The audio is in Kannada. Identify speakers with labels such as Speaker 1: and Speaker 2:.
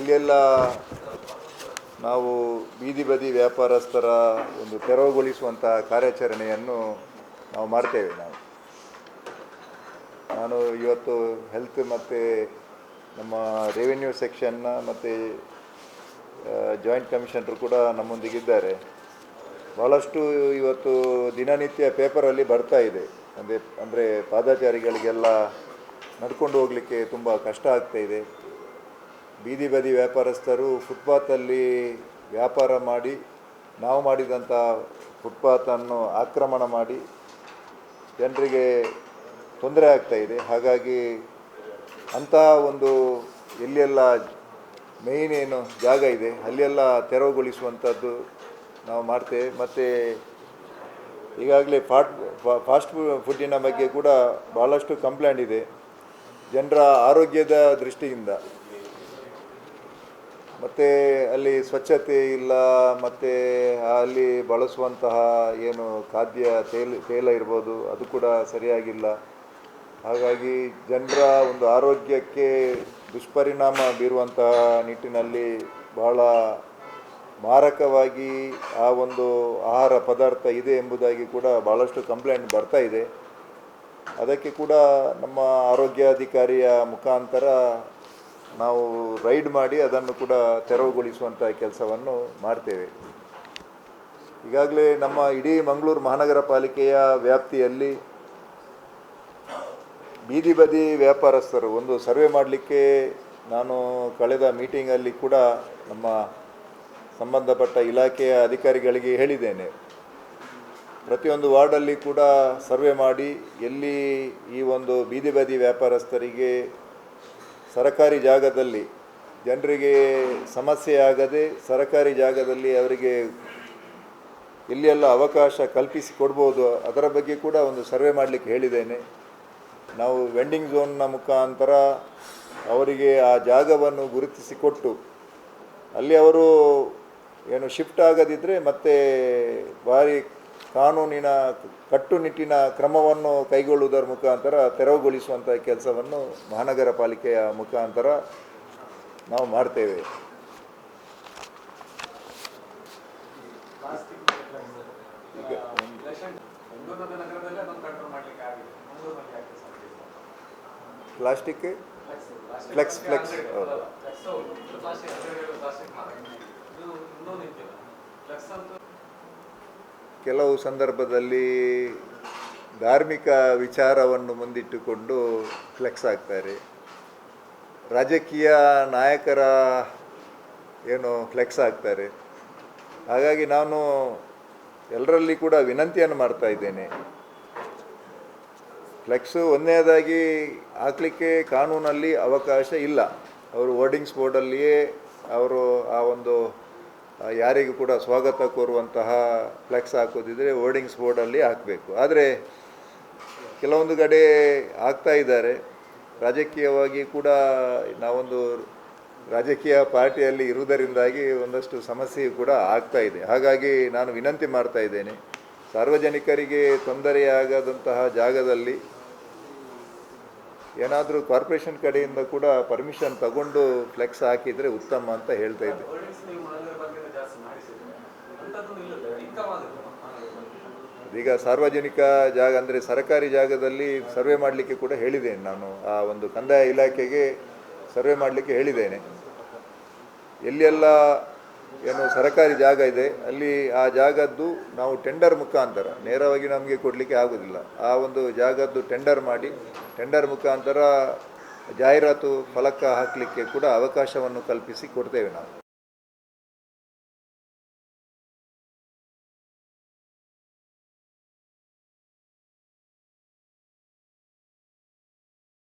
Speaker 1: ಅಲ್ಲೆಲ್ಲ ನಾವು ಬೀದಿ ಬದಿ ವ್ಯಾಪಾರಸ್ಥರ ಒಂದು ತೆರವುಗೊಳಿಸುವಂಥ ಕಾರ್ಯಾಚರಣೆಯನ್ನು ನಾವು ಮಾಡ್ತೇವೆ ನಾವು. ನಾನು ಇವತ್ತು ಹೆಲ್ತ್ ಮತ್ತು ನಮ್ಮ ರೆವಿನ್ಯೂ ಸೆಕ್ಷನ್ನ ಮತ್ತು ಜಾಯಿಂಟ್ ಕಮಿಷನರು ಕೂಡ ನಮ್ಮೊಂದಿಗಿದ್ದಾರೆ. ಭಾಳಷ್ಟು ಇವತ್ತು ದಿನನಿತ್ಯ ಪೇಪರಲ್ಲಿ ಬರ್ತಾ ಇದೆ. ಅಂದರೆ ಅಂದರೆ ಪಾದಾಚಾರಿಗಳಿಗೆಲ್ಲ ನಡ್ಕೊಂಡು ಹೋಗಲಿಕ್ಕೆ ತುಂಬ ಕಷ್ಟ ಆಗ್ತಾಯಿದೆ ಬೀದಿ ಬದಿ ವ್ಯಾಪಾರಸ್ಥರು ಫುಟ್ಪಾತಲ್ಲಿ ವ್ಯಾಪಾರ ಮಾಡಿ, ನಾವು ಮಾಡಿದಂಥ ಫುಟ್ಪಾತನ್ನು ಆಕ್ರಮಣ ಮಾಡಿ ಜನರಿಗೆ ತೊಂದರೆ ಆಗ್ತಾಯಿದೆ ಹಾಗಾಗಿ ಅಂತಹ ಒಂದು ಎಲ್ಲೆಲ್ಲ ಮೇಯ್ನ್ ಏನು ಜಾಗ ಇದೆ, ಅಲ್ಲೆಲ್ಲ ತೆರವುಗೊಳಿಸುವಂಥದ್ದು ನಾವು ಮಾಡ್ತೇವೆ. ಮತ್ತು ಈಗಾಗಲೇ ಫಾಟ್ ಫಾಸ್ಟ್ ಫುಡ್ಡಿನ ಬಗ್ಗೆ ಕೂಡ ಭಾಳಷ್ಟು ಕಂಪ್ಲೇಂಟ್ ಇದೆ. ಜನರ ಆರೋಗ್ಯದ ದೃಷ್ಟಿಯಿಂದ. ಮತ್ತು ಅಲ್ಲಿ ಸ್ವಚ್ಛತೆ ಇಲ್ಲ, ಮತ್ತು ಅಲ್ಲಿ ಬಳಸುವಂತಹ ಏನು ಖಾದ್ಯ ತೇಲ ತೇಲ ಇರ್ಬೋದು, ಅದು ಕೂಡ ಸರಿಯಾಗಿಲ್ಲ. ಹಾಗಾಗಿ ಜನರ ಒಂದು ಆರೋಗ್ಯಕ್ಕೆ ದುಷ್ಪರಿಣಾಮ ಬೀರುವಂತಹ ನಿಟ್ಟಿನಲ್ಲಿ ಬಹಳ ಮಾರಕವಾಗಿ ಆ ಒಂದು ಆಹಾರ ಪದಾರ್ಥ ಇದೆ ಎಂಬುದಾಗಿ ಕೂಡ ಭಾಳಷ್ಟು ಕಂಪ್ಲೇಂಟ್ ಬರ್ತಾ ಇದೆ. ಅದಕ್ಕೆ ಕೂಡ ನಮ್ಮ ಆರೋಗ್ಯಾಧಿಕಾರಿಯ ಮುಖಾಂತರ ನಾವು ರೈಡ್ ಮಾಡಿ ಅದನ್ನು ಕೂಡ ತೆರವುಗೊಳಿಸುವಂಥ ಕೆಲಸವನ್ನು ಮಾಡ್ತೇವೆ. ಈಗಾಗಲೇ ನಮ್ಮ ಇಡೀ ಮಂಗಳೂರು ಮಹಾನಗರ ಪಾಲಿಕೆಯ ವ್ಯಾಪ್ತಿಯಲ್ಲಿ ಬೀದಿ ಬದಿ ವ್ಯಾಪಾರಸ್ಥರು ಒಂದು ಸರ್ವೆ ಮಾಡಲಿಕ್ಕೆ ನಾನು ಕಳೆದ ಮೀಟಿಂಗಲ್ಲಿ ಕೂಡ ನಮ್ಮ ಸಂಬಂಧಪಟ್ಟ ಇಲಾಖೆಯ ಅಧಿಕಾರಿಗಳಿಗೆ ಹೇಳಿದ್ದೇನೆ. ಪ್ರತಿಯೊಂದು ವಾರ್ಡಲ್ಲಿ ಕೂಡ ಸರ್ವೆ ಮಾಡಿ ಎಲ್ಲಿ ಈ ಒಂದು ಬೀದಿ ಬದಿ ವ್ಯಾಪಾರಸ್ಥರಿಗೆ ಸರಕಾರಿ ಜಾಗದಲ್ಲಿ ಜನರಿಗೆ ಸಮಸ್ಯೆ ಆಗದೆ ಸರಕಾರಿ ಜಾಗದಲ್ಲಿ ಅವರಿಗೆ ಎಲ್ಲೆಲ್ಲ ಅವಕಾಶ ಕಲ್ಪಿಸಿ ಕೊಡ್ಬೋದು. ಅದರ ಬಗ್ಗೆ ಕೂಡ ಒಂದು ಸರ್ವೆ ಮಾಡಲಿಕ್ಕೆ ಹೇಳಿದ್ದೇನೆ. ನಾವು ವೆಂಡಿಂಗ್ ಝೋನ್ನ ಮುಖಾಂತರ ಅವರಿಗೆ ಆ ಜಾಗವನ್ನು ಗುರುತಿಸಿಕೊಟ್ಟು ಅಲ್ಲಿ ಅವರು ಏನು ಶಿಫ್ಟ್ ಆಗದಿದ್ದರೆ ಮತ್ತೆ ಭಾರಿ ಕಾನೂನಿನ ಕಟ್ಟುನಿಟ್ಟಿನ ಕ್ರಮವನ್ನು ಕೈಗೊಳ್ಳುವುದರ ಮುಖಾಂತರ ತೆರವುಗೊಳಿಸುವಂಥ ಕೆಲಸವನ್ನು ಮಹಾನಗರ ಪಾಲಿಕೆಯ ಮುಖಾಂತರ ನಾವು ಮಾಡ್ತೇವೆ. ಪ್ಲಾಸ್ಟಿಕ್
Speaker 2: ಫ್ಲೆಕ್ಸ್ ನಗರದಲ್ಲೇ
Speaker 1: ಕೆಲವು ಸಂದರ್ಭದಲ್ಲಿ ಧಾರ್ಮಿಕ ವಿಚಾರವನ್ನು ಮುಂದಿಟ್ಟುಕೊಂಡು ಫ್ಲೆಕ್ಸ್ ಆಗ್ತಾರೆ. ರಾಜಕೀಯ ನಾಯಕರ ಏನು ಫ್ಲೆಕ್ಸ್ ಆಗ್ತಾರೆ. ಹಾಗಾಗಿ ನಾನು ಎಲ್ಲರಲ್ಲಿ ಕೂಡ ವಿನಂತಿಯನ್ನು ಮಾಡ್ತಾ ಇದ್ದೇನೆ. ಫ್ಲೆಕ್ಸು ಒಂದನೇದಾಗಿ ಹಾಕಲಿಕ್ಕೆ ಕಾನೂನಲ್ಲಿ ಅವಕಾಶ ಇಲ್ಲ. ಅವರು ವರ್ಡಿಂಗ್ಸ್ ಬೋರ್ಡಲ್ಲಿಯೇ ಅವರು ಆ ಒಂದು ಯಾರಿಗೂ ಕೂಡ ಸ್ವಾಗತ ಕೋರುವಂತಹ ಫ್ಲೆಕ್ಸ್ ಹಾಕೋದಿದ್ರೆ ವರ್ಡಿಂಗ್ಸ್ ಬೋರ್ಡಲ್ಲಿ ಹಾಕಬೇಕು. ಆದರೆ ಕೆಲವೊಂದು ಕಡೆ ಆಗ್ತಾ ಇದ್ದಾರೆ. ರಾಜಕೀಯವಾಗಿ ಕೂಡ ನಾವೊಂದು ರಾಜಕೀಯ ಪಾರ್ಟಿಯಲ್ಲಿ ಇರುವುದರಿಂದಾಗಿ ಒಂದಷ್ಟು ಸಮಸ್ಯೆಯು ಕೂಡ ಆಗ್ತಾ ಇದೆ. ಹಾಗಾಗಿ ನಾನು ವಿನಂತಿ ಮಾಡ್ತಾ ಇದ್ದೇನೆ. ಸಾರ್ವಜನಿಕರಿಗೆ ತೊಂದರೆಯಾಗದಂತಹ ಜಾಗದಲ್ಲಿ ಏನಾದರೂ ಕಾರ್ಪೊರೇಷನ್ ಕಡೆಯಿಂದ ಕೂಡ ಪರ್ಮಿಷನ್ ತಗೊಂಡು ಫ್ಲೆಕ್ಸ್ ಹಾಕಿದರೆ ಉತ್ತಮ ಅಂತ ಹೇಳ್ತಾ ಇದ್ದೆ. ಈಗ ಸಾರ್ವಜನಿಕ ಜಾಗ ಅಂದರೆ ಸರ್ಕಾರಿ ಜಾಗದಲ್ಲಿ ಸರ್ವೆ ಮಾಡಲಿಕ್ಕೆ ಕೂಡ ಹೇಳಿದ್ದೇನೆ ನಾನು. ಆ ಒಂದು ಕಂದಾಯ ಇಲಾಖೆಗೆ ಸರ್ವೆ ಮಾಡಲಿಕ್ಕೆ ಹೇಳಿದ್ದೇನೆ. ಎಲ್ಲೆಲ್ಲ ಏನು ಸರ್ಕಾರಿ ಜಾಗ ಇದೆ, ಅಲ್ಲಿ ಆ ಜಾಗದ್ದು ನಾವು ಟೆಂಡರ್ ಮುಖಾಂತರ, ನೇರವಾಗಿ ನಮಗೆ ಕೊಡಲಿಕ್ಕೆ ಆಗೋದಿಲ್ಲ. ಆ ಒಂದು ಜಾಗದ್ದು ಟೆಂಡರ್ ಮಾಡಿ ಟೆಂಡರ್ ಮುಖಾಂತರ ಜಾಹೀರಾತು ಫಲಕ ಹಾಕಲಿಕ್ಕೆ ಕೂಡ ಅವಕಾಶವನ್ನು ಕಲ್ಪಿಸಿ ಕೊಡ್ತೇವೆ ನಾವು.